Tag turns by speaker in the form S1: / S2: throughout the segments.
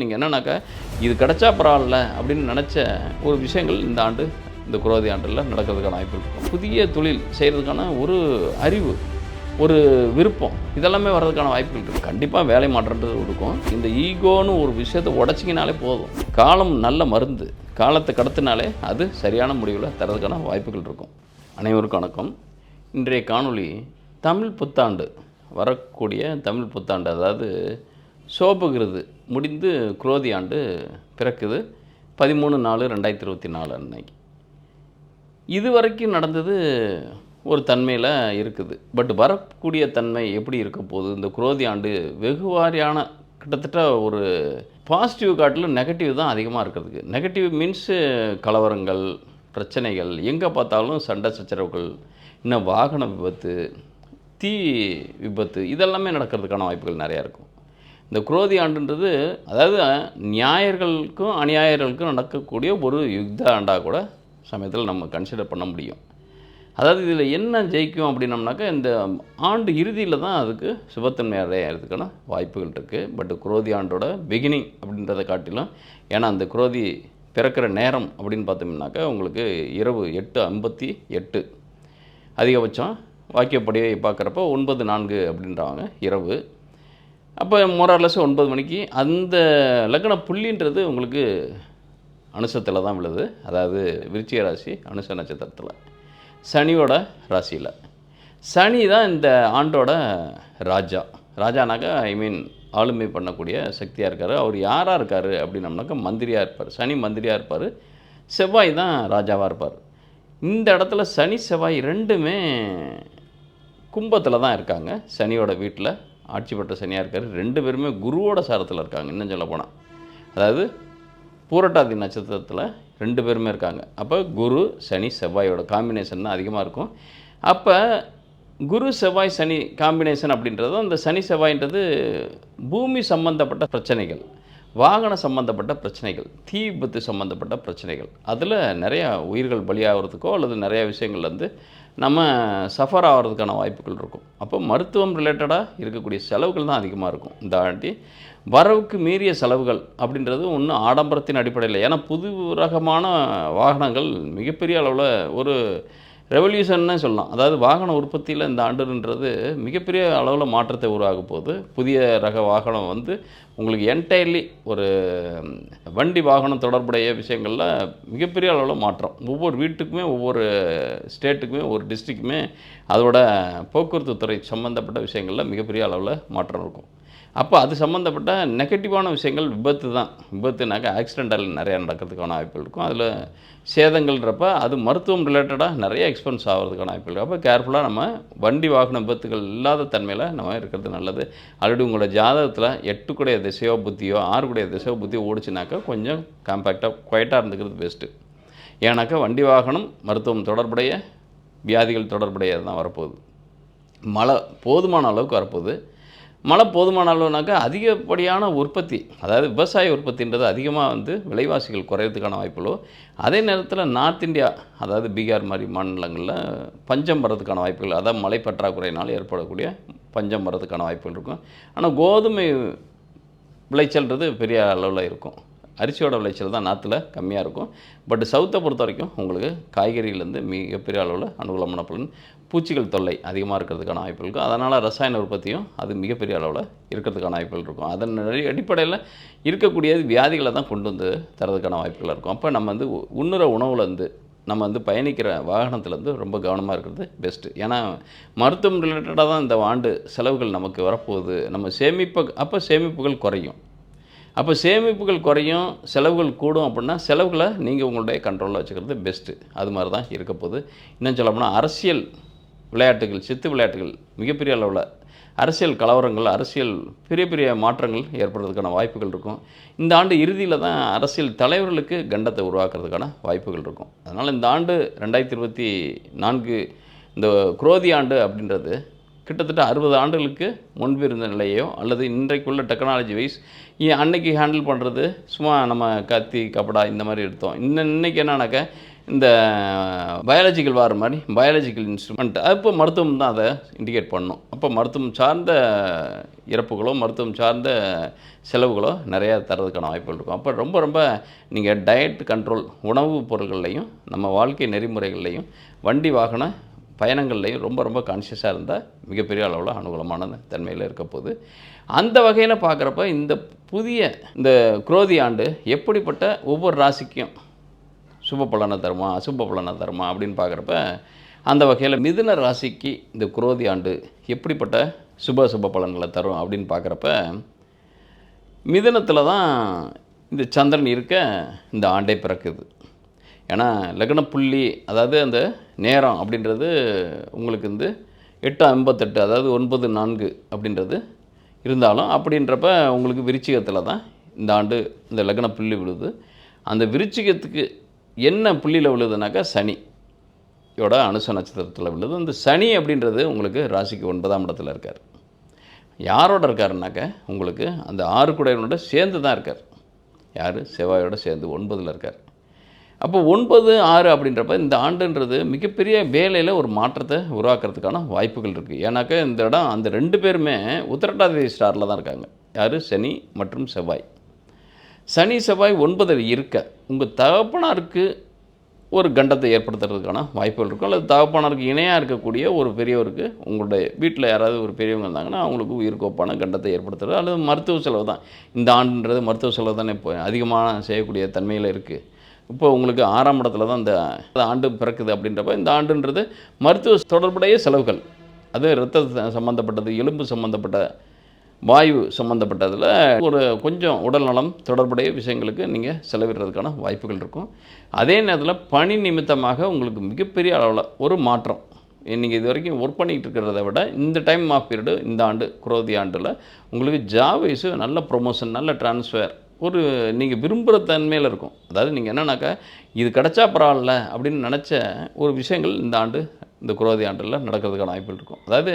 S1: நீங்கள் என்னன்னாக்கா இது கிடச்சா பரவாயில்ல அப்படின்னு நினச்ச ஒரு விஷயங்கள் இந்த ஆண்டு இந்த குரோதி ஆண்டில் நடக்கிறதுக்கான வாய்ப்பு இருக்கும் புதிய தொழில் செய்கிறதுக்கான ஒரு அறிவு ஒரு விருப்பம் இதெல்லாமே வர்றதுக்கான வாய்ப்புகள் இருக்குது கண்டிப்பாக வேலை மாற்றன்றது இருக்கும் இந்த ஈகோன்னு ஒரு விஷயத்தை உடச்சிங்கனாலே போதும். காலம் நல்ல மருந்து. காலத்தை கடத்தினாலே அது சரியான முடிவில் தரதுக்கான வாய்ப்புகள் இருக்கும். அனைவருக்கும் வணக்கம். இன்றைய காணொளி தமிழ் புத்தாண்டு வரக்கூடிய தமிழ் புத்தாண்டு அதாவது சோபகிருது முடிந்து குரோதி ஆண்டு பிறக்குது. பதிமூணு நாலு ரெண்டாயிரத்தி இருபத்தி நாலு அன்னைக்கு. இது வரைக்கும் நடந்தது ஒரு தன்மையில் இருக்குது. பட் வரக்கூடிய தன்மை எப்படி இருக்க போகுது? இந்த குரோதி ஆண்டு வெகுவாரியான கிட்டத்தட்ட ஒரு பாசிட்டிவ் காட்டிலும் நெகட்டிவ் தான் அதிகமாக இருக்கிறதுக்கு. நெகட்டிவ் மீன்ஸு கலவரங்கள் பிரச்சனைகள் எங்கே பார்த்தாலும் சண்டை சச்சரவுகள் இன்னும் வாகன விபத்து தீ விபத்து இதெல்லாமே நடக்கிறதுக்கான வாய்ப்புகள் நிறையா இருக்கும். இந்த குரோதி ஆண்டுன்றது அதாவது நியாயர்களுக்கும் அநியாயர்களுக்கும் நடக்கக்கூடிய ஒரு யுத்த ஆண்டாக கூட சமயத்தில் நம்ம கன்சிடர் பண்ண முடியும். அதாவது இதில் என்ன ஜெயிக்கும் அப்படின்னம்னாக்கா இந்த ஆண்டு இறுதியில் தான் அதுக்கு சுபத்தன்மை அடையிறதுக்கான வாய்ப்புகள் இருக்குது பட் குரோதி ஆண்டோட பிகினிங் அப்படின்றத காட்டிலும் ஏன்னா அந்த குரோதி பிறக்கிற நேரம் அப்படின்னு பார்த்தோம்னாக்கா உங்களுக்கு இரவு எட்டு ஐம்பத்தி எட்டு. அதிகபட்சம் வாக்கியப்படியை பார்க்குறப்ப ஒன்பது நான்கு அப்படின்றாங்க இரவு. அப்போ மோரார்லஸ் ஒன்பது மணிக்கு அந்த லக்ன புள்ளின்றது உங்களுக்கு அனுசத்தில் தான் விழுது. அதாவது விருச்சிக ராசி அனுச நட்சத்திரத்தில். சனியோட ராசியில். சனி தான் இந்த ஆண்டோட ராஜா. ராஜானாக்கா ஐ மீன் ஆளுமை பண்ணக்கூடிய சக்தியாக இருக்கார். அவர் யாராக இருக்கார் அப்படின்னம்னாக்கா மந்திரியாக இருப்பார். சனி மந்திரியாக இருப்பார். செவ்வாய் தான் ராஜாவாக இருப்பார். இந்த இடத்துல சனி செவ்வாய் ரெண்டுமே கும்பத்தில் தான் இருக்காங்க. சனியோட வீட்டில் ஆட்சி பெற்ற சனியாக இருக்கார். ரெண்டு பேருமே குருவோட சாரத்தில் இருக்காங்க இன்னும் சொல்ல போனால் அதாவது பூரட்டாதி நட்சத்திரத்தில் ரெண்டு பேருமே இருக்காங்க. அப்போ குரு சனி செவ்வாயோட காம்பினேஷன் தான் அதிகமாக இருக்கும். அப்போ குரு செவ்வாய் சனி காம்பினேஷன் அப்படின்றது அந்த சனி செவ்வாய்ன்றது பூமி சம்பந்தப்பட்ட பிரச்சனைகள். வாகன சம்பந்தப்பட்ட பிரச்சனைகள் தீ விபத்து சம்பந்தப்பட்ட பிரச்சனைகள். அதில் நிறையா உயிர்கள் பலியாகிறதுக்கோ அல்லது நிறையா விஷயங்கள் வந்து நம்ம சஃபர் ஆகிறதுக்கான வாய்ப்புகள் இருக்கும். அப்போ மருத்துவம் ரிலேட்டடாக இருக்கக்கூடிய செலவுகள் தான் அதிகமாக இருக்கும். இந்த ஆண்டி வரவுக்கு மீறிய செலவுகள் அப்படின்றது ஒன்றும் ஆடம்பரத்தின் அடிப்படையில் ஏன்னா புது ரகமான வாகனங்கள் மிகப்பெரிய அளவில் ஒரு ரெவல்யூஷன்னு சொல்லலாம். அதாவது வாகன உற்பத்தியில் இந்த ஆண்டுன்றது மிகப்பெரிய அளவில் மாற்றத்தை உருவாக போகுது. புதிய ரக வாகனம் வந்து உங்களுக்கு என்டையர்லி ஒரு வண்டி வாகனம் தொடர்புடைய விஷயங்களில் மிகப்பெரிய அளவில் மாற்றம். ஒவ்வொரு வீட்டுக்குமே ஒவ்வொரு ஸ்டேட்டுக்குமே ஒவ்வொரு டிஸ்ட்ரிக்குமே அதோட போக்குவரத்து துறை சம்மந்தப்பட்ட விஷயங்களில் மிகப்பெரிய அளவில் மாற்றம் இருக்கும். அப்போ அது சம்மந்தப்பட்ட நெகட்டிவான விஷயங்கள் விபத்து தான் விபத்துனாக்கா ஆக்சிடென்டல் நிறையா நடக்கிறதுக்கான வாய்ப்பு இருக்கும். அதில் சேதங்கள்ன்றப்ப அது மருத்துவம் ரிலேட்டடாக நிறைய எக்ஸ்பென்ஸ் ஆகிறதுக்கான வாய்ப்பு இருக்கும். அப்போ கேர்ஃபுல்லாக நம்ம வண்டி வாகன விபத்துகள் இல்லாத தன்மையில் நம்ம இருக்கிறது நல்லது. ஆல்ரெடி உங்களோட ஜாதகத்தில் எட்டுக்குடைய திசையோ புத்தியோ ஆறுக்குடைய திசையோ புத்தியோ ஓடிச்சுனாக்கா கொஞ்சம் காம்பேக்டாக குவைட்டாக இருந்துக்கிறது பெஸ்ட்டு ஏன்னாக்கா வண்டி வாகனம் மருத்துவம் தொடர்புடைய வியாதிகள் தொடர்புடையது தான் வரப்போகுது. மழை போதுமான அளவுக்கு வரப்போகுது. மழை போதுமான அளவுனாக்கா அதிகப்படியான உற்பத்தி அதாவது விவசாய உற்பத்தின்றது அதிகமாக வந்து விலைவாசிகள் குறையிறதுக்கான வாய்ப்புகளோ அதே நேரத்தில் நார்த் இந்தியா அதாவது பீகார் மாதிரி மாநிலங்களில் பஞ்சம் வர்றதுக்கான வாய்ப்புகள் அதாவது மழை பற்றாக்குறையினால் ஏற்படக்கூடிய பஞ்சம் வர்றதுக்கான வாய்ப்புகள் இருக்கும். ஆனால் கோதுமை விளைச்சல்ன்றது பெரிய அளவில் இருக்கும். அரிசியோட விளைச்சல் தான் நாற்றுல கம்மியாக இருக்கும். பட் சவுத்தை பொறுத்த வரைக்கும் உங்களுக்கு காய்கறியிலேருந்து மிகப்பெரிய அளவில் அனுகூலமான பலன். பூச்சிகள் தொல்லை அதிகமாக இருக்கிறதுக்கான வாய்ப்புகள் இருக்கும். அதனால் ரசாயன உற்பத்தியும் அது மிகப்பெரிய அளவில் இருக்கிறதுக்கான வாய்ப்புகள் இருக்கும். அதன் அடிப்படையில் இருக்கக்கூடியது வியாதிகளை தான் கொண்டு வந்து தரதுக்கான வாய்ப்புகள் இருக்கும். அப்போ நம்ம வந்து உண்ணுற உணவுலேருந்து நம்ம வந்து பயணிக்கிற வாகனத்துலேருந்து ரொம்ப கவனமாக இருக்கிறது பெஸ்ட்டு ஏன்னா மருத்துவம் ரிலேட்டடாக தான் இந்த ஆண்டு செலவுகள் நமக்கு வரப்போகுது. நம்ம சேமிப்பு அப்போ சேமிப்புகள் குறையும். அப்போ சேமிப்புகள் குறையும் செலவுகள் கூடும் அப்படின்னா செலவுகளை நீங்கள் உங்களுடைய கண்ட்ரோலில் வச்சுக்கிறது பெஸ்ட்டு அது மாதிரி தான் இருக்க போகுது. இன்னும் சொல்லப்போனால் அரசியல் விளையாட்டுகள் சித்து விளையாட்டுகள் மிகப்பெரிய அளவில் அரசியல் கலவரங்கள் அரசியல் பெரிய பெரிய மாற்றங்கள் ஏற்படுறதுக்கான வாய்ப்புகள் இருக்கும். இந்த ஆண்டு இறுதியில் தான் அரசியல் தலைவர்களுக்கு கண்டத்தை உருவாக்குறதுக்கான வாய்ப்புகள் இருக்கும். அதனால் இந்த ஆண்டு ரெண்டாயிரத்தி இருபத்தி நான்கு இந்த குரோதி ஆண்டு அப்படின்றது கிட்டத்தட்ட அறுபது ஆண்டுகளுக்கு முன்பு இருந்த நிலையோ அல்லது இன்றைக்குள்ள டெக்னாலஜி வைஸ் அன்னைக்கு ஹேண்டில் பண்ணுறது சும்மா நம்ம கத்தி கபடா இந்த மாதிரி எடுத்தோம். இன்னும் இன்னைக்கு என்னன்னாக்கா இந்த பயாலஜிக்கல் வார் மாதிரி பயாலஜிக்கல் இன்ஸ்ட்ருமெண்ட் அப்போ மருத்துவம் தான் அதை இண்டிகேட் பண்ணும். அப்போ மருத்துவம் சார்ந்த இறப்புகளோ மருத்துவம் சார்ந்த செலவுகளோ நிறையா தரதுக்கான வாய்ப்புகள் இருக்கும். அப்போ ரொம்ப ரொம்ப நீங்கள் டயட் கண்ட்ரோல் உணவுப் பொருட்கள்லையும் நம்ம வாழ்க்கை நெறிமுறைகள்லையும் வண்டி வாகன பயணங்கள்லையும் ரொம்ப ரொம்ப கான்ஷியஸாக இருந்தால் மிகப்பெரிய அளவில் அனுகூலமான தன்மையில் இருக்க போகுது. அந்த வகையில் பார்க்குறப்ப இந்த புதிய இந்த குரோதி ஆண்டு எப்படிப்பட்ட ஒவ்வொரு ராசிக்கும் சுப பலனை தருமா அசுப பலனை தருமா அப்படின்னு பார்க்குறப்ப அந்த வகையில் மிதுன ராசிக்கு இந்த குரோதி ஆண்டு எப்படிப்பட்ட சுப சுப பலன்களை தரும் அப்படின்னு பார்க்குறப்ப மிதுனத்தில் தான் இந்த சந்திரன் இருக்க இந்த ஆண்டே பிறக்குது. ஏன்னா லக்ன புள்ளி அதாவது அந்த நேரம் அப்படின்றது உங்களுக்கு வந்து எட்டு ஐம்பத்தெட்டு அதாவது ஒன்பது நான்கு அப்படின்றது இருந்தாலும் அப்படின்றப்ப உங்களுக்கு விருச்சிகத்தில் தான் இந்த ஆண்டு இந்த லக்ன புள்ளி விழுது. அந்த விருச்சிகத்துக்கு என்ன புள்ளியில் விழுதுனாக்கா சனியோட அனுச நட்சத்திரத்தில் விழுது. அந்த சனி அப்படின்றது உங்களுக்கு ராசிக்கு ஒன்பதாம் இடத்துல இருக்கார். யாரோட இருக்காருனாக்க உங்களுக்கு அந்த ஆறு குடையனோட சேர்ந்து தான் இருக்கார். யார்? செவ்வாயோட சேர்ந்து ஒன்பதில் இருக்கார். அப்போ ஒன்பது ஆறு அப்படின்றப்ப இந்த ஆண்டுன்றது மிகப்பெரிய வேலையில் ஒரு மாற்றத்தை உருவாக்குறதுக்கான வாய்ப்புகள் இருக்குது ஏன்னாக்கா இந்த இடம் அந்த ரெண்டு பேருமே உத்திரட்டாதி ஸ்டாரில் தான் இருக்காங்க. யார்? சனி மற்றும் செவ்வாய். சனி செவ்வாய் ஒன்பதில் இருக்க உங்கள் தகப்பனாருக்கு ஒரு கண்டத்தை ஏற்படுத்துறதுக்கான வாய்ப்புகள் இருக்கும். அல்லது தகப்பனாருக்கு இணையாக இருக்கக்கூடிய ஒரு பெரியவருக்கு உங்களுடைய வீட்டில் யாராவது ஒரு பெரியவங்க இருந்தாங்கன்னா அவங்களுக்கு உயிர்கோப்பான கண்டத்தை ஏற்படுத்துறது. அல்லது மருத்துவ செலவு தான். இந்த ஆண்டுன்றது மருத்துவ செலவு தானே இப்போ அதிகமான செய்யக்கூடிய தன்மையில் இருக்குது இப்போ உங்களுக்கு ஆறாம் இடத்துல தான் இந்த ஆண்டு பிறக்குது அப்படின்றப்ப இந்த ஆண்டுன்றது மருத்துவ தொடர்புடைய செலவுகள். அது இரத்த சம்மந்தப்பட்டது எலும்பு சம்மந்தப்பட்ட வாயு சம்மந்தப்பட்டதில் ஒரு கொஞ்சம் உடல்நலம் தொடர்புடைய விஷயங்களுக்கு நீங்கள் செலவிடுறதுக்கான வாய்ப்புகள் இருக்கும். அதே நேரத்தில் பணி நிமித்தமாக உங்களுக்கு மிகப்பெரிய அளவில் ஒரு மாற்றம். நீங்கள் இது வரைக்கும் ஒர்க் பண்ணிகிட்டு இருக்கிறத விட இந்த டைம் ஆஃப் பீரியடு இந்த ஆண்டு குரோதி ஆண்டில் உங்களுக்கு ஜாப் வைஸு நல்ல ப்ரொமோஷன் நல்ல ட்ரான்ஸ்ஃபர் ஒரு நீங்கள் விரும்புகிற தன்மையில் இருக்கும். அதாவது நீங்கள் என்னன்னாக்கா இது கிடச்சா பரவாயில்ல அப்படின்னு நினச்ச ஒரு விஷயங்கள் இந்த ஆண்டு இந்த குரோதி ஆண்டில் நடக்கிறதுக்கான வாய்ப்புகள் இருக்கும். அதாவது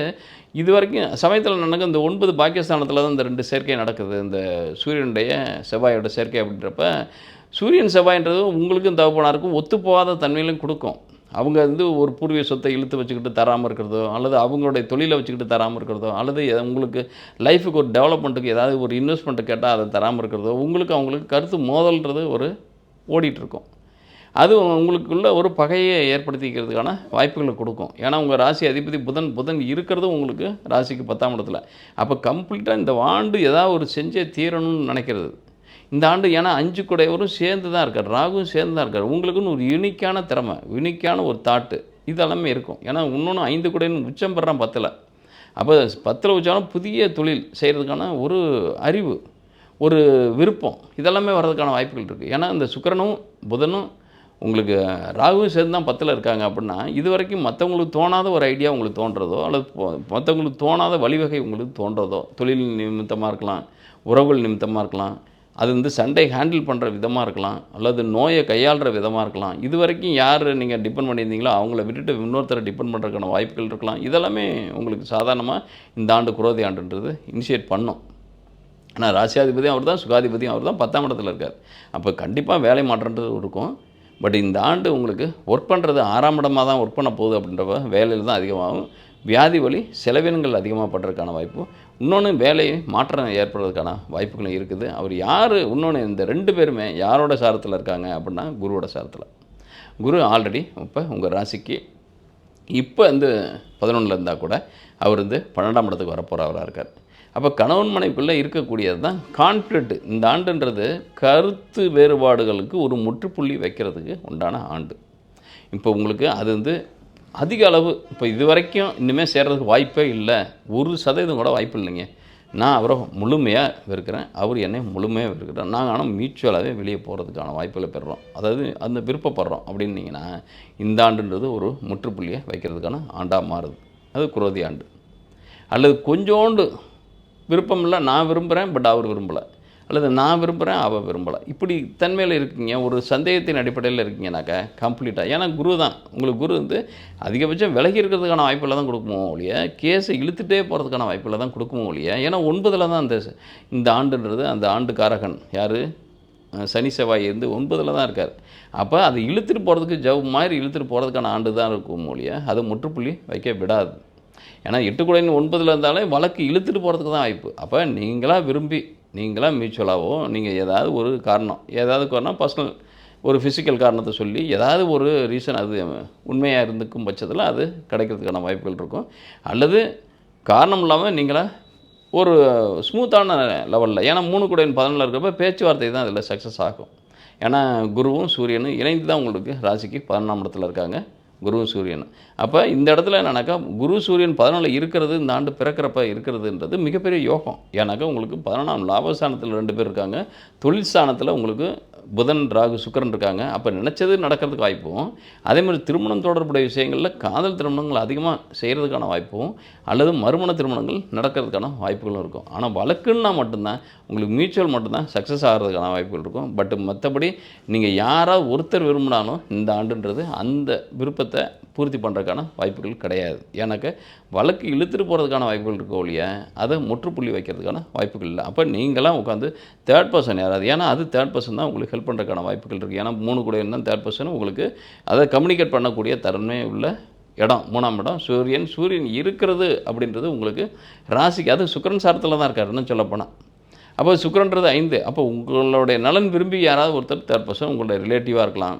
S1: இது வரைக்கும் சமயத்தில் நடக்க இந்த ஒன்பது பாகிஸ்தானத்தில் தான் இந்த ரெண்டு சேர்க்கை நடக்குது. இந்த சூரியனுடைய செவ்வாயோட சேர்க்கை அப்படின்றப்ப சூரியன் செவ்வாய்ன்றது உங்களுக்கும் தகப்பனாருக்கும் ஒத்துப்போகாத தன்மையிலும் கொடுக்கும். அவங்க வந்து ஒரு பூர்வீக சொத்தை இழுத்து வச்சுக்கிட்டு தராமல் இருக்கிறதோ அல்லது அவங்களுடைய தொழிலை வச்சுக்கிட்டு தராமல் இருக்கிறதோ அல்லது உங்களுக்கு லைஃபுக்கு ஒரு டெவலப்மெண்ட்டுக்கு ஏதாவது ஒரு இன்வெஸ்ட்மெண்ட்டு கேட்டால் அதை தராமல் இருக்கிறதோ உங்களுக்கு அவங்களுக்கு கருத்து மோதல்ன்றது ஒரு ஓடிட்டுருக்கோம் அது உங்களுக்குள்ள ஒரு பகையை ஏற்படுத்திக்கிறதுக்கான வாய்ப்புகளை கொடுக்கும். ஏன்னா உங்கள் ராசி அதிபதி புதன் புதன் இருக்கிறது உங்களுக்கு ராசிக்கு பத்தாம் இடத்துல. அப்போ கம்ப்ளீட்டாக இந்த ஆண்டு ஏதாவது ஒரு செஞ்சே தீரணும்னு நினைக்கிறது. இந்த ஆண்டு ஏன்னா அஞ்சு குடையவரும் சேர்ந்து தான் இருக்கார். ராகுவும் சேர்ந்து தான் இருக்கார். உங்களுக்குன்னு ஒரு யூனிக்கான திறமை யூனிக்கான ஒரு தாட்டு இதெல்லாமே இருக்கும். ஏன்னா இன்னொன்று ஐந்து குடைன்னு உச்சம் பெறான் பத்தில். அப்போ பத்தில் உச்சாலும் புதிய தொழில் செய்கிறதுக்கான ஒரு அறிவு ஒரு விருப்பம் இதெல்லாமே வர்றதுக்கான வாய்ப்புகள் இருக்குது ஏன்னா இந்த சுக்கரனும் புதனும் உங்களுக்கு ராகுவும் சேர்ந்து தான் பத்தில் இருக்காங்க அப்படின்னா இது வரைக்கும் மற்றவங்களுக்கு தோணாத ஒரு ஐடியா உங்களுக்கு தோன்றதோ அல்லது மற்றவங்களுக்கு தோணாத வழிவகை உங்களுக்கு தோன்றதோ தொழில் நிமித்தமாக இருக்கலாம் உறவுகள் நிமித்தமாக இருக்கலாம் அது வந்து சண்டை ஹேண்டில் பண்ணுற விதமாக இருக்கலாம் அல்லது நோயை கையாளுற விதமாக இருக்கலாம் இது வரைக்கும் யார் நீங்கள் டிபெண்ட் பண்ணியிருந்தீங்களோ அவங்கள விட்டுட்டு இன்னொருத்தரை டிபெண்ட் பண்ணுறதுக்கான வாய்ப்புகள் இருக்கலாம். இதெல்லாமே உங்களுக்கு சாதாரணமாக இந்த ஆண்டு குரோதி ஆண்டுன்றது இனிஷியேட் பண்ணும். ஆனால் ராசியாதிபதியும் அவர் தான் சுகாதிபதியும் அவர் தான் பத்தாம் இடத்துல இருக்கார். அப்போ கண்டிப்பாக வேலை மாற்றன்றது இருக்கும். பட் இந்த ஆண்டு உங்களுக்கு ஒர்க் பண்ணுறது ஆறாம் இடமாக தான் ஒர்க் பண்ண போகுது அப்படின்றப்ப வேலையில் தான் அதிகமாகும். வியாதி வலி செலவினங்கள் அதிகமாக படுறதுக்கான வாய்ப்பு. இன்னொன்று வேலையை மாற்றம் ஏற்படுறதுக்கான வாய்ப்புகளும் இருக்குது. அவர் யார்? இன்னொன்று இந்த ரெண்டு பேருமே யாரோட சாரத்தில் இருக்காங்க அப்படின்னா குருவோட சாரத்தில். குரு ஆல்ரெடி இப்போ உங்கள் ராசிக்கு இப்போ வந்து பதினொன்றில் இருந்தால் கூட அவர் வந்து பன்னெண்டாம் இடத்துக்கு வரப்போகிறவராக இருக்கார். அப்போ கணவன் மனைவிக்குள்ளே இருக்கக்கூடியது தான் கான்ஃப்ளிக்ட் இந்த ஆண்டுன்றது கருத்து வேறுபாடுகளுக்கு ஒரு முற்றுப்புள்ளி வைக்கிறதுக்கு உண்டான ஆண்டு. இப்போ உங்களுக்கு அது வந்து அதிக அளவு இப்போ இது வரைக்கும் இனிமேல் சேர்றதுக்கு வாய்ப்பே இல்லை. ஒரு சதவீதம் கூட வாய்ப்பு இல்லைங்க. நான் அவரை முழுமையாக வெறுக்கிறேன். அவர் என்னை முழுமையாக வெறுக்கிறேன் நாங்கள் ஆனால் மியூச்சுவலாகவே வெளியே போகிறதுக்கான வாய்ப்புகளை பெறுறோம். அதாவது அந்த விருப்பப்படுறோம் அப்படின்னீங்கன்னா இந்த ஆண்டுன்றது ஒரு முற்றுப்புள்ளியை வைக்கிறதுக்கான ஆண்டாக மாறுது. அது குரோதி ஆண்டு. அல்லது கொஞ்சோண்டு விருப்பம் இல்லை நான் விரும்புகிறேன் பட் அவர் விரும்பலை. அல்லது நான் விரும்புகிறேன் அவள் விரும்பலை. இப்படி தன்மையில் இருக்கீங்க ஒரு சந்தேகத்தின் அடிப்படையில் இருக்கீங்கனாக்கா கம்ப்ளீட்டாக ஏன்னா குரு தான். உங்களுக்கு குரு வந்து அதிகபட்சம் விலகி இருக்கிறதுக்கான வாய்ப்பில் தான் கொடுக்குமோ ஒழிய கேஸை இழுத்துட்டே போகிறதுக்கான வாய்ப்பில் தான் கொடுக்குமோ ஒழிய ஏன்னா ஒன்பதில் தான் அந்த இந்த ஆண்டுன்றது அந்த ஆண்டு காரகன் யார் சனி செவ்வாய் இருந்து ஒன்பதில் தான் இருக்கார். அப்போ அதை இழுத்துட்டு போகிறதுக்கு ஜவ் மாதிரி இழுத்துட்டு போகிறதுக்கான ஆண்டு தான் இருக்கும் மொழியை அதை முற்றுப்புள்ளி வைக்க விடாது. ஏன்னா எட்டு குடையின் ஒன்பதில் இருந்தாலே வழக்கு இழுத்துட்டு போகிறதுக்கு தான் வாய்ப்பு. அப்போ நீங்களாக விரும்பி நீங்களாக மியூச்சுவலாகவோ நீங்கள் ஏதாவது ஒரு காரணம் ஏதாவது காரணம் பர்சனல் ஒரு ஃபிசிக்கல் காரணத்தை சொல்லி ஏதாவது ஒரு ரீசன் அது உண்மையாக இருந்துக்கும் பட்சத்தில் அது கிடைக்கிறதுக்கான வாய்ப்புகள் இருக்கும். அல்லது காரணம் இல்லாமல் நீங்களாக ஒரு ஸ்மூத்தான லெவலில் ஏன்னா மூணு குடையின் பதினொன்றில் இருக்கிறப்ப பேச்சுவார்த்தை தான் அதில் சக்ஸஸ் ஆகும். ஏன்னா குருவும் சூரியனும் இணைந்து தான் உங்களுக்கு ராசிக்கு பதினொன்றாம் இடத்துல இருக்காங்க. குரு சூரியன். அப்போ இந்த இடத்துல என்னன்னாக்கா குரு சூரியன் பதினொன்றில் இருக்கிறது இந்த ஆண்டு பிறக்கிறப்ப இருக்கிறதுன்றது மிகப்பெரிய யோகம். ஏன்னாக்கா உங்களுக்கு பதினொன்றாம் லாபஸ்தானத்தில் ரெண்டு பேர் இருக்காங்க. தொழில் ஸ்தானத்தில் உங்களுக்கு புதன் ராகு சுக்கரன் இருக்காங்க. அப்போ நினச்சது நடக்கிறதுக்கு வாய்ப்பும் அதே மாதிரி திருமணம் தொடர்புடைய விஷயங்களில் காதல் திருமணங்கள் அதிகமாக செய்கிறதுக்கான வாய்ப்பும் அல்லது மறுமண திருமணங்கள் நடக்கிறதுக்கான வாய்ப்புகளும் இருக்கும். ஆனால் வழக்குன்னா மட்டும்தான் உங்களுக்கு மியூச்சுவல் மட்டும்தான் சக்ஸஸ் ஆகிறதுக்கான வாய்ப்புகள் இருக்கும். பட் மற்றபடி நீங்கள் யாராவது ஒருத்தர் விரும்பினாலும் இந்த ஆண்டுன்றது அந்த விருப்பத்தை பூர்த்தி பண்ணுறதுக்கான வாய்ப்புகள் கிடையாது. ஏன்னாக்க வழக்கு இழுத்துட்டு போகிறதுக்கான வாய்ப்புகள் இருக்க ஒழிய அதை முற்றுப்புள்ளி வைக்கிறதுக்கான வாய்ப்புகள் இல்லை. அப்போ நீங்களாம் உட்காந்து தேர்ட் பர்சன் யாராவது ஏன்னா அது தேர்ட் பர்சன் தான் உங்களுக்கு ஹெல்ப் பண்ணுறதுக்கான வாய்ப்புகள் இருக்குது ஏன்னா மூணு கூட இருந்தால் தேர்ட் பர்சன் உங்களுக்கு அதை கம்யூனிகேட் பண்ணக்கூடிய தன்மை உள்ள இடம் மூணாம் இடம் சூரியன். சூரியன் இருக்கிறது அப்படின்றது உங்களுக்கு ராசிக்கு அது சுக்கிரன் சாரத்தில் தான் இருக்கார் இன்னும் சொல்லப்போனால் அப்போ சுக்கரன்றது ஐந்து. அப்போ உங்களுடைய நலன் விரும்பி யாராவது ஒருத்தர் தேர்ட் பர்சன் உங்களுடைய ரிலேட்டிவாக இருக்கலாம்.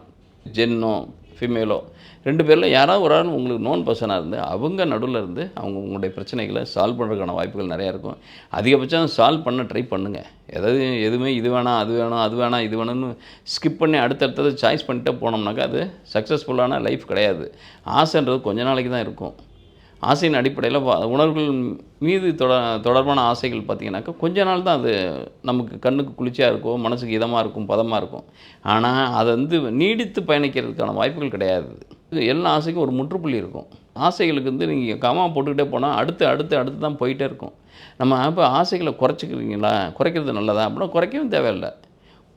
S1: ஜென்னோ ஃபீமேலோ ரெண்டு பேரில் யாராவது ஒரு ஆள் உங்களுக்கு நோன் பர்சனாக இருந்து அவங்க நடுவில் இருந்து அவங்க உங்களுடைய பிரச்சனைகளை சால்வ் பண்ணுறதுக்கான வாய்ப்புகள் நிறையா இருக்கும். அதிகபட்சம் சால்வ் பண்ண ட்ரை பண்ணுங்கள் எதாவது எதுவுமே இது வேணாம் அது வேணும் அது வேணாம் இது வேணும்னு ஸ்கிப் பண்ணி அடுத்தடுத்தது சாய்ஸ் பண்ணிட்டே போனோம்னாக்கா அது சக்ஸஸ்ஃபுல்லான லைஃப் கிடையாது. ஆசைன்றது கொஞ்ச நாளைக்கு தான் இருக்கும். ஆசையின் அடிப்படையில் உணர்வுகள் மீது தொட தொடர்பான ஆசைகள் பார்த்திங்கனாக்கா கொஞ்ச நாள் தான் அது நமக்கு கண்ணுக்கு குளிர்ச்சியாக இருக்கும் மனசுக்கு இதமாக இருக்கும் பதமாக இருக்கும். ஆனால் அதை வந்து நீடித்து பயணிக்கிறதுக்கான வாய்ப்புகள் கிடையாது. எல்லா ஆசைக்கும் ஒரு முற்றுப்புள்ளி இருக்கும். ஆசைகளுக்கு வந்து நீங்கள் கமா போட்டுக்கிட்டே போனால் அடுத்து அடுத்து அடுத்து தான் போயிட்டே இருக்கும். நம்ம அப்போ ஆசைகளை குறைச்சிக்கிறீங்களா? குறைக்கிறது நல்லதா? அப்படின்னா குறைக்கவும் தேவையில்லை.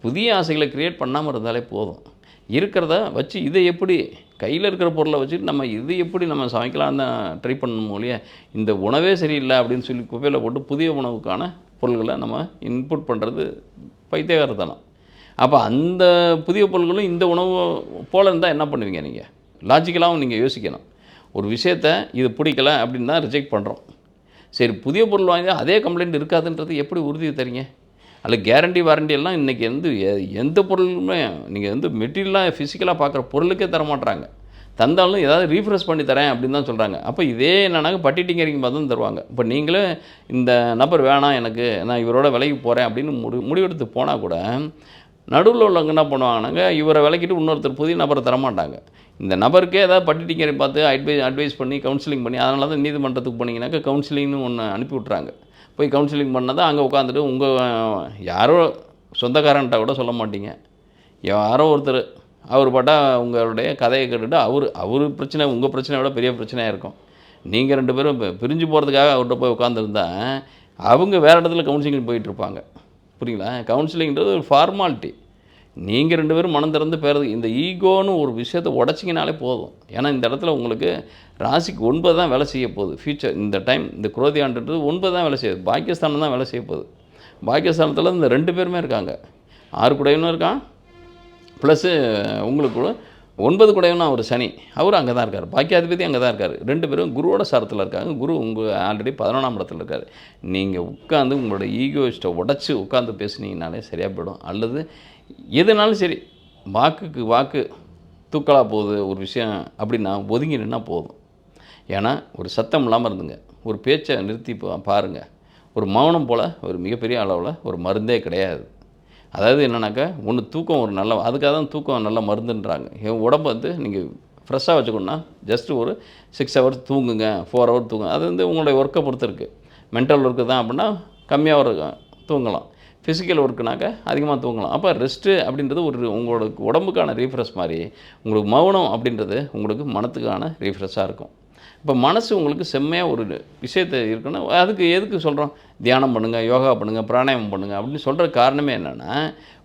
S1: புதிய ஆசைகளை க்ரியேட் பண்ணாமல் இருந்தாலே போதும். இருக்கிறத வச்சு இதை எப்படி கையில் இருக்கிற பொருளை வச்சுட்டு நம்ம இது எப்படி நம்ம சமைக்கலாம் தான் ட்ரை பண்ணணும் ஒழிய இந்த உணவே சரியில்லை அப்படின்னு சொல்லி குப்பையில் போட்டு புதிய உணவுக்கான பொருள்களை நம்ம இன்புட் பண்ணுறது பைத்தியகாரத்தனம். அப்போ அந்த புதிய பொருள்களும் இந்த உணவு போல இருந்தால் என்ன பண்ணுவீங்க நீங்கள் லாஜிக்கலாகவும் நீங்கள் யோசிக்கணும். ஒரு விஷயத்த இது பிடிக்கல அப்படின்னு தான் ரிஜெக்ட் பண்ணுறோம் சரி புதிய பொருள் வாங்கி அதே கம்ப்ளைண்ட் இருக்காதுன்றது எப்படி உறுதி தரீங்க? அதில் கேரண்டி வாரண்டி எல்லாம் இன்றைக்கி வந்து எ- எந்த பொருளுமே நீங்கள் வந்து மெட்டீரியலாக ஃபிசிக்கலாக பார்க்குற பொருளுக்கே தர மாட்டுறாங்க தந்தாலும் ஏதாவது ரீஃப்ரெஷ் பண்ணி தரேன் அப்படின்னு தான் சொல்கிறாங்க அப்போ இதே என்னன்னாக்க பட்டி டிங்கரிங் பார்த்து தான் தருவாங்க. இப்போ நீங்களே இந்த நபர் வேணாம் எனக்கு நான் இவரோட விலைக்கு போகிறேன் அப்படின்னு முடி முடிவெடுத்து போனால் கூட நடுவில் உள்ளவங்க என்ன பண்ணுவாங்கன்னாங்க இவரை விலைக்கிட்டு இன்னொருத்தர் புதிய நபரை தரமாட்டாங்க. இந்த நபருக்கே ஏதாவது பட்டி டிங்கரை பார்த்து அட்வைஸ் அட்வைஸ் பண்ணி கவுன்சிலிங் பண்ணி அதனால தான் நீதிமன்றத்துக்கு போனீங்கன்னாக்கா கவுன்சிலிங்னு ஒன்று அனுப்பி விட்றாங்க போய் கவுன்சிலிங் பண்ணால் அங்கே உட்காந்துட்டு உங்கள் யாரோ சொந்தக்காரன்ட்ட கூட சொல்ல மாட்டீங்க. யாரோ ஒருத்தர் அவர் பாட்டா உங்களுடைய கதையை கேட்டுட்டு அவர் அவர் பிரச்சனை உங்கள் பிரச்சனையை விட பெரிய பிரச்சனையாக இருக்கும். நீங்கள் ரெண்டு பேரும் பிரிஞ்சு போகிறதுக்காக அவர்கிட்ட போய் உட்காந்துருந்தா அவங்க வேறு இடத்துல கவுன்சிலிங் போயிட்டுருப்பாங்க புரியுங்களா? கவுன்சிலிங்கிறது ஒரு ஃபார்மாலிட்டி நீங்கள் ரெண்டு பேரும் மனம் திறந்து பேரது இந்த ஈகோன்னு ஒரு விஷயத்தை உடச்சிங்கனாலே போதும். ஏன்னா இந்த இடத்துல உங்களுக்கு ராசிக்கு ஒன்பது தான் வேலை செய்ய போகுது. ஃபியூச்சர் இந்த டைம் இந்த குரோதி ஆண்டுன்றது ஒன்பது தான் வேலை செய்யுது. பாக்கியஸ்தானம் தான் வேலை செய்ய போகுது. பாக்கியஸ்தானத்தில் இந்த ரெண்டு பேருமே இருக்காங்க. ஆறு குடையவனும் இருக்கான். ப்ளஸ்ஸு உங்களுக்கு கூட ஒன்பது குடையவனும் அவர் சனி. அவர் அங்கே தான் இருக்கார். பாக்கியாதிபதி அங்கே தான் இருக்கார். ரெண்டு பேரும் குருவோட சாரத்தில் இருக்காங்க. குரு உங்கள் ஆல்ரெடி பதினொன்றாம் இடத்துல இருக்கார். நீங்கள் உட்காந்து உங்களோட ஈகோயிஸ்ட்டை உடச்சி உட்காந்து பேசுனீங்கனாலே சரியாக போயிடும். அல்லது எதுனாலும் சரி வாக்குக்கு வாக்கு தூக்கலாக போகுது ஒரு விஷயம் அப்படின்னா ஒதுங்கி நின்னா போதும். ஏன்னா ஒரு சத்தம் இல்லாமல் இருந்துங்க. ஒரு பேச்சை நிறுத்தி பா- ஒரு மௌனம் போல் ஒரு மிகப்பெரிய அளவில் ஒரு மருந்தே கிடையாது. அதாவது என்னென்னாக்கா ஒன்று தூக்கம் ஒரு நல்ல அதுக்காக தான் தூக்கம் நல்ல மருந்துன்றாங்க. என் உடம்பு வந்து நீங்கள் ஃப்ரெஷ்ஷாக வச்சுக்கணுன்னா ஜஸ்ட்டு ஒரு சிக்ஸ் ஹவர்ஸ் தூங்குங்க ஃபோர் ஹவர் தூங்குங்க. அது வந்து உங்களுடைய ஒர்க்கை பொறுத்து இருக்குது மென்டல் ஒர்க்கு தான் அப்படின்னா கம்மியாக ஒரு தூங்கலாம். ஃபிசிக்கல் ஒர்க்குனாக்க அதிகமாக தூங்கலாம். அப்போ ரெஸ்ட்டு அப்படின்றது ஒரு உங்களோட உடம்புக்கான ரீஃப்ரெஷ் மாதிரி உங்களுக்கு மௌனம் அப்படின்றது உங்களுக்கு மனத்துக்கான ரீஃப்ரெஷ்ஷாக இருக்கும். இப்போ மனசு உங்களுக்கு செம்மையாக ஒரு விஷயத்தை இருக்குன்னா அதுக்கு எதுக்கு சொல்கிறோம் தியானம் பண்ணுங்கள் யோகா பண்ணுங்கள் பிராணாயாமம் பண்ணுங்கள் அப்படின்னு சொல்கிற காரணமே என்னென்னா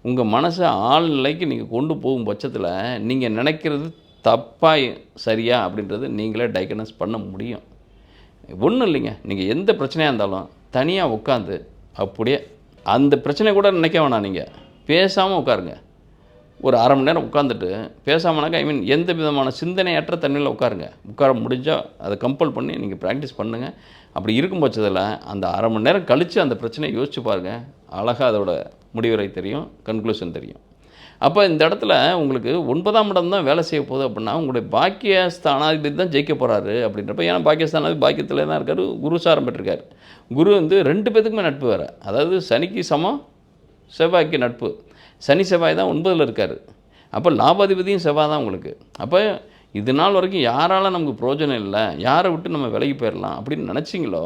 S1: உங்கள் மனசை ஆழ்நிலைக்கு நீங்கள் கொண்டு போகும் பட்சத்தில் நீங்கள் நினைக்கிறது தப்பாக சரியா அப்படின்றது நீங்களே டைகனஸ் பண்ண முடியும். ஒன்றும் இல்லைங்க. நீங்கள் எந்த பிரச்சனையாக இருந்தாலும் தனியாக உட்காந்து அப்படியே அந்த பிரச்சனை கூட நினைக்க வேணாம் நீங்கள் பேசாமல் உட்காருங்க. ஒரு அரை மணி நேரம் உட்காந்துட்டு பேசாமனாக்கா ஐ மீன் எந்த விதமான சிந்தனையற்ற தன்மையில் உட்காருங்க. உட்கார முடிஞ்சால் அதை கம்பல் பண்ணி நீங்கள் ப்ராக்டிஸ் பண்ணுங்கள் அப்படி இருக்கும் பட்சத்தில் அந்த அரை மணி நேரம் கழித்து அந்த பிரச்சனையை யோசிச்சு பாருங்கள் அழகாக அதோட முடிவுரை தெரியும் கன்க்ளூஷன் தெரியும். அப்போ இந்த இடத்துல உங்களுக்கு ஒன்பதாம் இடம் தான் வேலை செய்ய போகுது அப்படின்னா உங்களுடைய பாக்கிய ஸ்தானாதிபதி தான் ஜெயிக்க போகிறாரு அப்படின்றப்ப ஏன்னா பாக்கியஸ்தானாதிபதி பாக்கியத்தில் தான் இருக்காரு குரு சாரம் பெற்றிருக்காரு. குரு வந்து ரெண்டு பேத்துக்குமே நட்பு வேறு. அதாவது சனிக்கு சமம் செவ்வாய்க்கு நட்பு. சனி செவ்வாய் தான் ஒன்பதில் இருக்கார். அப்போ லாபாதிபதியும் செவ்வாய் தான் உங்களுக்கு. அப்போ இது நாள் வரைக்கும் யாரால் நமக்கு பிரயோஜனம் இல்லை யாரை விட்டு நம்ம விலகி போயிடலாம் அப்படின்னு நினச்சிங்களோ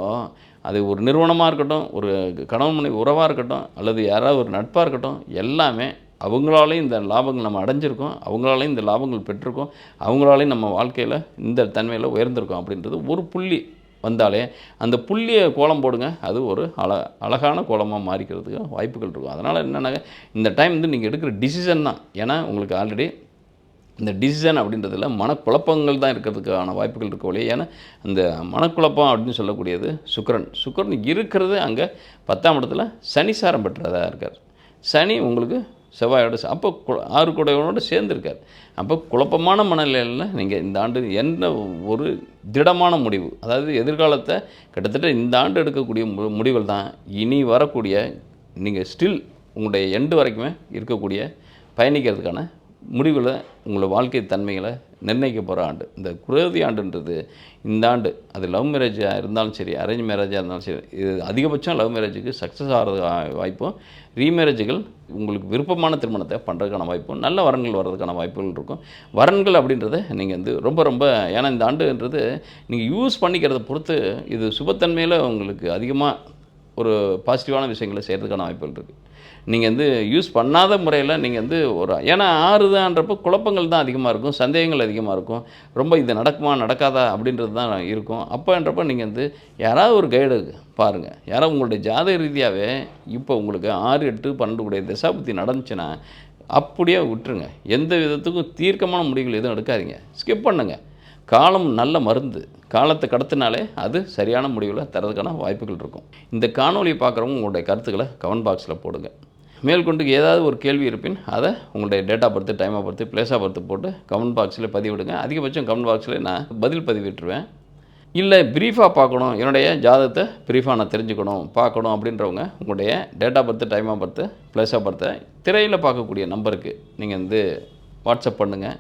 S1: அது ஒரு நிறுவனமாக இருக்கட்டும் ஒரு கணவன் மனைவி உறவாக இருக்கட்டும் அல்லது யாராவது ஒரு நட்பாக இருக்கட்டும் எல்லாமே அவங்களாலையும் இந்த லாபங்கள் நம்ம அடைஞ்சிருக்கோம் அவங்களாலையும் இந்த லாபங்கள் பெற்றிருக்கோம் அவங்களாலையும் நம்ம வாழ்க்கையில் இந்த தன்மையில் உயர்ந்திருக்கோம் அப்படின்றது ஒரு புள்ளி வந்தாலே அந்த புள்ளியை கோலம் போடுங்க அது ஒரு அழ அழகான கோலமாக மாறிக்கிறதுக்கு வாய்ப்புகள் இருக்கும். அதனால் என்னென்னா இந்த டைம் வந்து நீங்கள் எடுக்கிற டிசிஷன் தான். ஏன்னா உங்களுக்கு ஆல்ரெடி இந்த டிசிஷன் அப்படின்றதில் மனக்குழப்பங்கள் தான் இருக்கிறதுக்கான வாய்ப்புகள் இருக்க ஒழிய ஏன்னா அந்த மனக்குழப்பம் அப்படின்னு சொல்லக்கூடியது சுக்கரன். சுக்கரன் இருக்கிறது அங்கே பத்தாம் இடத்துல சனி சாரம் பெற்றதாக இருக்கார். சனி உங்களுக்கு செவ்வாயோட அப்போ கு- ஆறு கூடையோட சேர்ந்துருக்கார். அப்போ குழப்பமான மனநிலையில் நீங்கள் இந்த ஆண்டு என்ன ஒரு திடமான முடிவு? அதாவது எதிர்காலத்தை கிட்டத்தட்ட இந்த ஆண்டு எடுக்கக்கூடிய மு முடிவுகள் தான். இனி வரக்கூடிய நீங்கள் ஸ்டில் உங்களுடைய எண்டு வரைக்குமே இருக்கக்கூடிய பயணிக்கிறதுக்கான முடிவில் உங்களோட வாழ்க்கை தன்மைகளை நிர்ணயிக்க போகிற ஆண்டு. இந்த குரோதி ஆண்டுன்றது இந்த ஆண்டு அது லவ் மேரேஜாக இருந்தாலும் சரி அரேஞ்ச் மேரேஜாக இருந்தாலும் சரி இது அதிகபட்சம் லவ் மேரேஜுக்கு சக்ஸஸ் ஆகிறது வாய்ப்பும் ரீமேரேஜுகள் உங்களுக்கு விருப்பமான திருமணத்தை பண்ணுறதுக்கான வாய்ப்பும் நல்ல வரன்கள் வர்றதுக்கான வாய்ப்புகள் இருக்கும். வரன்கள் அப்படின்றத நீங்கள் வந்து ரொம்ப ரொம்ப ஏன்னா இந்த ஆண்டுன்றது நீங்கள் யூஸ் பண்ணிக்கிறத பொறுத்து இது சுபத்தன்மையில் உங்களுக்கு அதிகமாக ஒரு பாசிட்டிவான விஷயங்களை செய்கிறதுக்கான வாய்ப்புகள் இருக்குது நீங்கள் வந்து யூஸ் பண்ணாத முறையில் நீங்கள் வந்து ஒரு ஏன்னா ஆறுதான்றப்போ குழப்பங்கள் தான் அதிகமாக இருக்கும் சந்தேகங்கள் அதிகமாக இருக்கும். ரொம்ப இது நடக்குமா நடக்காதா அப்படின்றது தான் இருக்கும். அப்போன்றப்போ நீங்கள் வந்து யாராவது ஒரு கைடு பாருங்கள் யாராவது உங்களுடைய ஜாதக ரீதியாகவே இப்போ உங்களுக்கு ஆறு எட்டு பன்னெண்டு கூடிய தசாபுத்தி நடந்துச்சுன்னா அப்படியே விட்டுருங்க. எந்த விதத்துக்கும் தீர்க்கமான முடிவுகள் எதுவும் எடுக்காதீங்க. ஸ்கிப் பண்ணுங்கள் காலம் நல்ல மருந்து. காலத்தை கடத்தினாலே அது சரியான முடிவில் தரதுக்கான வாய்ப்புகள் இருக்கும். இந்த காணொளியை பார்க்குறவங்க உங்களுடைய கருத்துக்களை கமெண்ட் பாக்ஸில் போடுங்க. மேற்கொண்டு ஏதாவது ஒரு கேள்வி இருப்பின் அதை உங்களுடைய டேட்டா பொறுத்து டைமை பொறுத்து பிளேஸாக பொறுத்து போட்டு கமெண்ட் பாக்ஸில் பதிவிடுங்க. அதிகபட்சம் கமெண்ட் பாக்ஸில் நான் பதில் பதிவிட்டுருவேன். இல்லை ப்ரீஃபாக பார்க்கணும். என்னுடைய ஜாதகத்தை ப்ரீஃபாக நான் தெரிஞ்சுக்கணும் பார்க்கணும் அப்படின்றவங்க உங்களுடைய date of birth time of birth திரையில் பார்க்கக்கூடிய நம்பருக்கு நீங்கள் வந்து வாட்ஸ்அப் பண்ணுங்கள்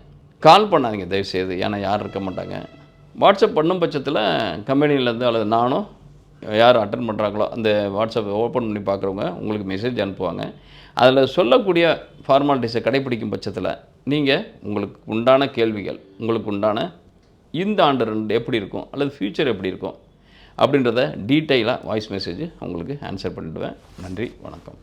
S1: கால் பண்ணாதீங்க தயவுசெய்து. ஏன்னா யாரும் இருக்க மாட்டாங்க. வாட்ஸ்அப் பண்ணும் பட்சத்தில் கம்பெனியிலேருந்து அல்லது நானும் யார் அட்டன் பண்ணுறாங்களோ அந்த வாட்ஸ்அப் ஓப்பன் பண்ணி பார்க்குறவங்க உங்களுக்கு மெசேஜ் அனுப்புவாங்க. அதில் சொல்லக்கூடிய ஃபார்மாலிட்டிஸை கடைப்பிடிக்கும் பட்சத்தில் நீங்கள் உங்களுக்கு உண்டான கேள்விகள் உங்களுக்கு உண்டான இந்த ஆண்டு ரெண்டு எப்படி இருக்கும் அல்லது ஃப்யூச்சர் எப்படி இருக்கும் அப்படின்றத டீட்டெயிலாக வாய்ஸ் மெசேஜ் உங்களுக்கு ஆன்சர் பண்ணிவிடுவேன் நன்றி வணக்கம்.